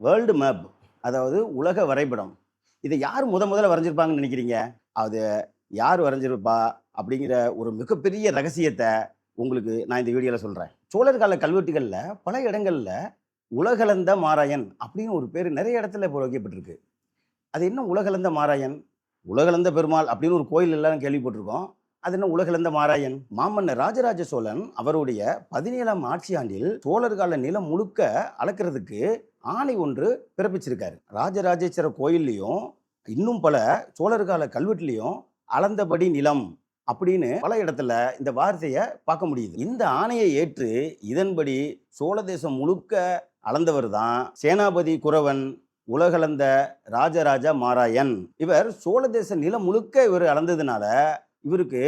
World map அதாவது உலக வரைபடம். இதை யார் முத முதல்ல வரைஞ்சிருப்பாங்கன்னு நினைக்கிறீங்க? அது யார் வரைஞ்சிருப்பா? அப்படிங்கிற ஒரு மிகப்பெரிய ரகசியத்தை உங்களுக்கு நான் இந்த வீடியோவில் சொல்கிறேன் சோழர் கால கல்வெட்டுகளில் பல இடங்களில் உலகலந்த மாராயன் அப்படின்னு ஒரு பேர் நிறைய இடத்துல இப்போ வைக்கப்பட்டிருக்கு. அது என்ன உலகலந்த மாராயன்? உலகலந்த பெருமாள் அப்படின்னு ஒரு கோயில் எல்லாம் கேள்விப்பட்டிருக்கோம். அது என்ன உலகளந்த மாராயன் மாமன்னர் ராஜராஜ சோழன் அவருடைய பதினேழாம் ஆட்சி ஆண்டில் சோழர் கால நிலம் முழுக்க அளக்கிறதுக்கு ஆணை ஒன்று பிறப்பிச்சிருக்காரு. ராஜராஜேஸ்வர கோயில்லையும் இன்னும் பல சோழர் கால கல்வெட்டுலையும் அளந்தபடி நிலம் அப்படின்னு பல இடத்துல இந்த வார்த்தையை பார்க்க முடியுது. இந்த ஆணையை ஏற்று இதன்படி சோழ தேசம் முழுக்க அளந்தவர் தான் சேனாபதி குறவன் உலகளந்த ராஜராஜ மாராயன். இவர் சோழ தேச நிலம் முழுக்க இவர் அளந்ததுனால இவருக்கு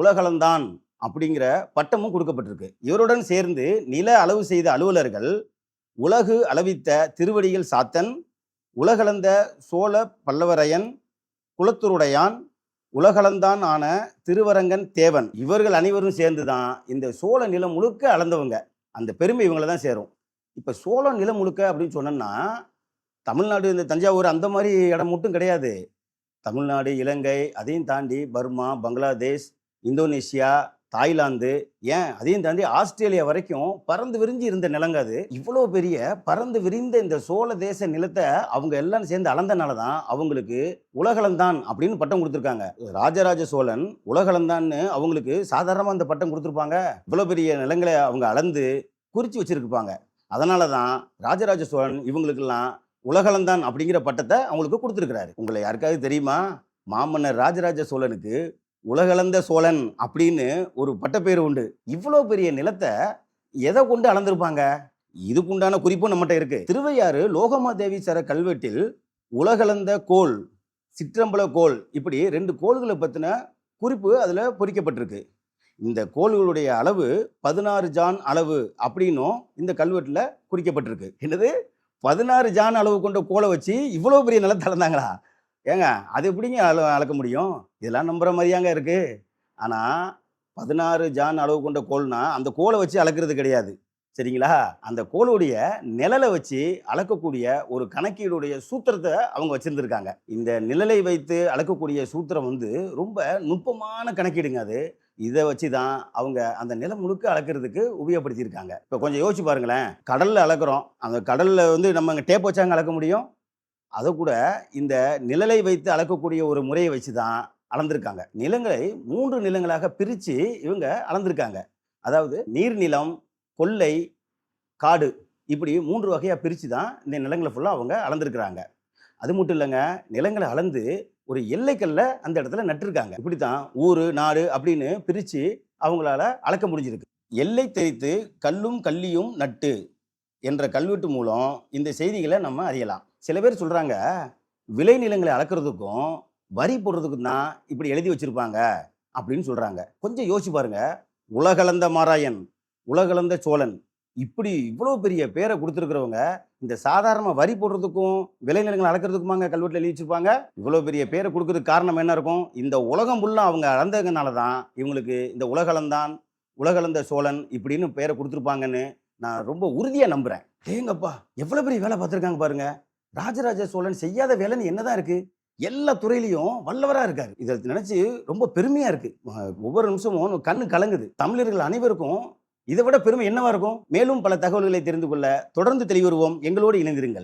உலகளந்தான் அப்படிங்கிற பட்டமும் கொடுக்கப்பட்டிருக்கு. இவருடன் சேர்ந்து நில அளவு செய்த அலுவலர்கள் உலகு அளவித்த திருவடிகள் சாத்தன் உலகளந்த சோழ பல்லவரையன் குலத்துருடையான் உலகளந்தான் ஆன திருவரங்கன் தேவன். இவர்கள் அனைவரும் சேர்ந்து தான் இந்த சோழ நிலம் முழுக்க அளந்தவங்க. அந்த பெருமை இவங்களை தான் சேரும். இப்போ சோழ நிலம் முழுக்க அப்படின்னு சொன்னோன்னா தமிழ்நாடு இந்த தஞ்சாவூர் அந்த மாதிரி இடம் மட்டும் கிடையாது. தமிழ்நாடு இலங்கை அதையும் தாண்டி பர்மா பங்களாதேஷ் இந்தோனேஷியா தாய்லாந்து ஏன்? அதையும் தாண்டி ஆஸ்திரேலியா வரைக்கும் பறந்து விரிஞ்சு இருந்த நிலங்க அது. இவ்வளோ பெரிய பறந்து விரிந்த இந்த சோழ தேச நிலத்தை அவங்க எல்லாம் சேர்ந்து அளந்தனால தான் அவங்களுக்கு உலகளந்தான் அப்படின்னு பட்டம் கொடுத்துருக்காங்க. ராஜராஜ சோழன் உலகளந்தான்னு அவங்களுக்கு சாதாரணமாக அந்த பட்டம் கொடுத்துருப்பாங்க. இவ்வளோ பெரிய நிலங்களை அவங்க அளந்து குறித்து வச்சுருக்குப்பாங்க அதனால தான் ராஜராஜ சோழன் இவங்களுக்கெல்லாம் உலகளந்தான் அப்படிங்கிற பட்டத்தை அவங்களுக்கு கொடுத்துருக்கிறாரு. உங்களை யாருக்காவது தெரியுமா? மாமன்னர் ராஜராஜ சோழனுக்கு உலகளந்த சோழன் அப்படின்னு ஒரு பட்டப்பேர் உண்டு. இவ்வளோ பெரிய நிலத்தை எதை கொண்டு அளந்திருப்பாங்க? இதுக்குண்டான குறிப்பும் நம்மகிட்ட இருக்கு. திருவையாறு லோகமாதேவி சர கல்வெட்டில் உலகளந்த கோல் சிற்றம்பல கோல் இப்படி ரெண்டு கோள்களை பற்றின குறிப்பு அதில் பொறிக்கப்பட்டிருக்கு. இந்த கோள்களுடைய அளவு பதினாறு ஜான் அளவு அப்படின்னும் இந்த கல்வெட்டில் குறிக்கப்பட்டிருக்கு. என்னது? பதினாறு ஜான் அளவு கொண்ட கோலை வச்சு இவ்வளோ பெரிய நிலத்தை அளந்தாங்களா? ஏங்க அது எப்படிங்க அள அளக்க முடியும்? இதெல்லாம் நம்புற மாதிரியாங்க இருக்கு. ஆனால் பதினாறு ஜான் அளவு கொண்ட கோல்னா அந்த கோலை வச்சு அளக்கிறது கிடையாது. சரிங்களா? அந்த கோளுடைய நிழலை வச்சு அளக்கக்கூடிய ஒரு கணக்கீடுடைய சூத்திரத்தை அவங்க வச்சுருந்துருக்காங்க. இந்த நிழலை வைத்து அளக்கக்கூடிய சூத்திரம் வந்து ரொம்ப நுட்பமான கணக்கீடுங்க அது. இதை வச்சு தான் அவங்க அந்த நிலம் முழுக்க அளக்கிறதுக்கு உபயோகப்படுத்தியிருக்காங்க. இப்போ கொஞ்சம் யோசிச்சு பாருங்களேன். கடலில் அளக்குறோம். அந்த கடலில் வந்து நம்ம அங்கே டேப் வச்சாங்க அளக்க முடியும்? அதை கூட இந்த நிழலை வைத்து அளக்கக்கூடிய ஒரு முறையை வச்சு தான் அளந்திருக்காங்க. நிலங்களை மூன்று நிலங்களாக பிரித்து இவங்க அளந்திருக்காங்க. அதாவது நீர்நிலம் கொல்லை காடு இப்படி மூன்று வகையாக பிரித்து தான் இந்த நிலங்களை ஃபுல்லாக அவங்க அளந்துருக்குறாங்க. அது மட்டும் இல்லைங்க நிலங்களை அளந்து ஒரு எல்லைக்கல்ல அந்த இடத்துல நட்டிருக்காங்க. இப்படி தான் ஊர் நாடு அப்படின்னு பிரித்து அவங்களால அளக்க முடிஞ்சிருக்கு. எல்லை தெரித்து கல்லும் கல்லியும் நட்டு என்ற கல்வெட்டு மூலம் இந்த செய்திகளை நம்ம அறியலாம். சில பேர் சொல்கிறாங்க விளைநிலங்களை அளக்கிறதுக்கும் வரி போடுறதுக்கும் தான் இப்படி எழுதி வச்சுருப்பாங்க அப்படின்னு சொல்கிறாங்க கொஞ்சம் யோசிச்சு பாருங்க. உலகளந்த மாராயன் உலகளந்த சோழன். இப்படி இவ்வளோ பெரிய பேரை கொடுத்துருக்குறவங்க இந்த சாதாரண வரி போடுறதுக்கும் விளைநிலங்களை அளக்கிறதுக்குமாங்க கல்வெட்டில் எழுதிச்சிருப்பாங்க இவ்வளோ பெரிய பேரை கொடுக்கறதுக்கு காரணம் என்ன இருக்கும்? இந்த உலகம் ஃபுல்லாக அவங்க அளந்ததுனால தான் இவங்களுக்கு இந்த உலகளந்தான் உலகளந்த சோழன் இப்படின்னு பேரை கொடுத்துருப்பாங்கன்னு நான் ரொம்ப உறுதியாக நம்புகிறேன் ஏங்கப்பா எவ்வளோ பெரிய வேலை பார்த்துருக்காங்க பாருங்க. ராஜராஜ சோழன் செய்யாத வேலைன்னு என்னதான் இருக்கு? எல்லா துறையிலையும் வல்லவராக இருக்காரு. இதை நினச்சி ரொம்ப பெருமையாக இருக்குது ஒவ்வொரு நிமிஷமும் கண்ணு கலங்குது. தமிழர்கள் அனைவருக்கும் இதை விட பெருமை என்னவா இருக்கும்? மேலும் பல தகவல்களை தெரிந்து கொள்ள தொடர்ந்து தெளிவுறுவோம். எங்களோடு இணைந்திருங்கள்.